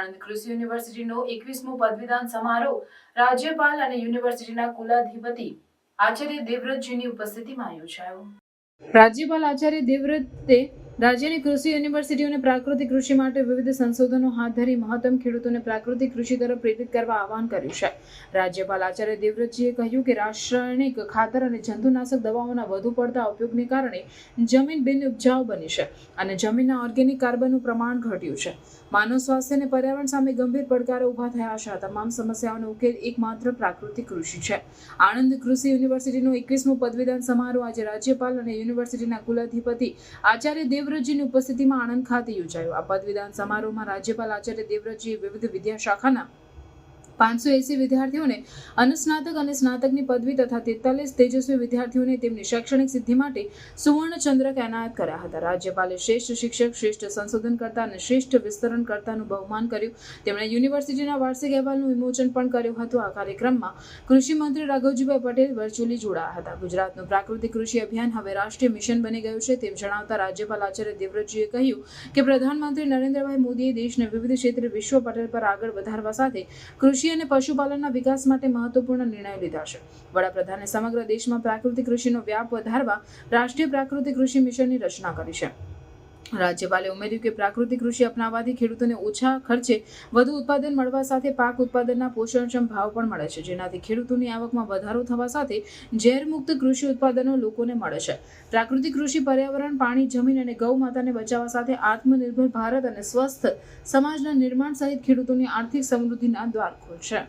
આણંદ કૃષિ યુનિવર્સિટીનો એકવીસમો પદવીદાન સમારોહ રાજ્યપાલ અને યુનિવર્સિટીના કુલાધિપતિ આચાર્ય દેવવ્રતજીની ઉપસ્થિતિમાં યોજાયો. રાજ્યપાલ આચાર્ય દેવવ્રતે રાજ્યની કૃષિ યુનિવર્સિટીઓને પ્રાકૃતિક કૃષિ માટે વિવિધ સંશોધનો હાથ ધરી મહત્તમ ખેડૂતોને પ્રાકૃતિક કૃષિ તરફ પ્રેરિત કરવા આહવાન કર્યું છે. રાજ્યપાલ આચાર્ય દેવવ્રતજીએ કહ્યું કે રાસાયણિક ખાતર અને જંતુનાશક દવાઓના વધુ પડતા ઉપયોગને કારણે જમીન બિન ઉપજાઉ બની છે અને જમીનના ઓર્ગેનિક કાર્બનનું પ્રમાણ ઘટ્યું છે. માનવ સ્વાસ્થ્ય અને પર્યાવરણ સામે ગંભીર પડકારો ઊભા થયા છે. આ તમામ સમસ્યાઓનો ઉકેલ એકમાત્ર પ્રાકૃતિક કૃષિ છે. આણંદ કૃષિ યુનિવર્સિટીનો એકવીસમો પદવીદાન સમારોહ આજે રાજ્યપાલ અને યુનિવર્સિટીના કુલાધિપતિ આચાર્ય દેવવ્રતજીની ઉપસ્થિતિમાં આણંદ ખાતે યોજાયો. આ પદવીદાન સમારોહમાં રાજ્યપાલ આચાર્ય દેવવ્રતજીએ વિવિધ વિદ્યાશાખાના પાંચસો એસી વિદ્યાર્થીઓને અનુસ્નાતક અને સ્નાતકની પદવી તથા તેતાલીસ તેજસ્વી વિદ્યાર્થીઓને તેમની શૈક્ષણિક સિદ્ધિ માટે સુવર્ણ ચંદ્રક એનાયત કર્યા હતા. રાજ્યપાલે શ્રેષ્ઠ શિક્ષક, શ્રેષ્ઠ સંશોધનકર્તા અને શ્રેષ્ઠ વિસ્તરણકર્તાનું બહુમાન કર્યું. તેમણે યુનિવર્સિટીના વાર્ષિક અહેવાલનું વિમોચન પણ કર્યું હતું. આ કાર્યક્રમમાં કૃષિ મંત્રી રાઘવજીભાઈ પટેલ વર્ચ્યુઅલી જોડાયા હતા. ગુજરાતનું પ્રાકૃતિક કૃષિ અભિયાન હવે રાષ્ટ્રીય મિશન બની ગયું છે તેમ જણાવતા રાજ્યપાલ આચાર્ય દેવવ્રતજીએ કહ્યું કે પ્રધાનમંત્રી નરેન્દ્રભાઈ મોદીએ દેશને વિવિધ ક્ષેત્રે વિશ્વ પટેલ પર આગળ વધારવા સાથે અને પશુપાલનના વિકાસ માટે મહત્વપૂર્ણ નિર્ણયો લીધા છે. વડાપ્રધાને સમગ્ર દેશમાં પ્રાકૃતિક કૃષિનો વ્યાપ વધારવા રાષ્ટ્રીય પ્રાકૃતિક કૃષિ મિશનની રચના કરી છે. રાજ્યપાલે ઉમેર્યું કે પ્રાકૃતિક કૃષિ અપનાવવાથી ખેડૂતોને ઓછા ખર્ચે વધુ ઉત્પાદન મળવા સાથે પાક ઉત્પાદનના પોષણક્ષમ ભાવ પણ મળે છે, જેનાથી ખેડૂતોની આવકમાં વધારો થવા સાથે ઝેરમુક્ત કૃષિ ઉત્પાદનો લોકોને મળે છે. પ્રાકૃતિક કૃષિ પર્યાવરણ, પાણી, જમીન અને ગૌ માતાને બચાવવા સાથે આત્મનિર્ભર ભારત અને સ્વસ્થ સમાજના નિર્માણ સહિત ખેડૂતોની આર્થિક સમૃદ્ધિના દ્વાર ખોલશે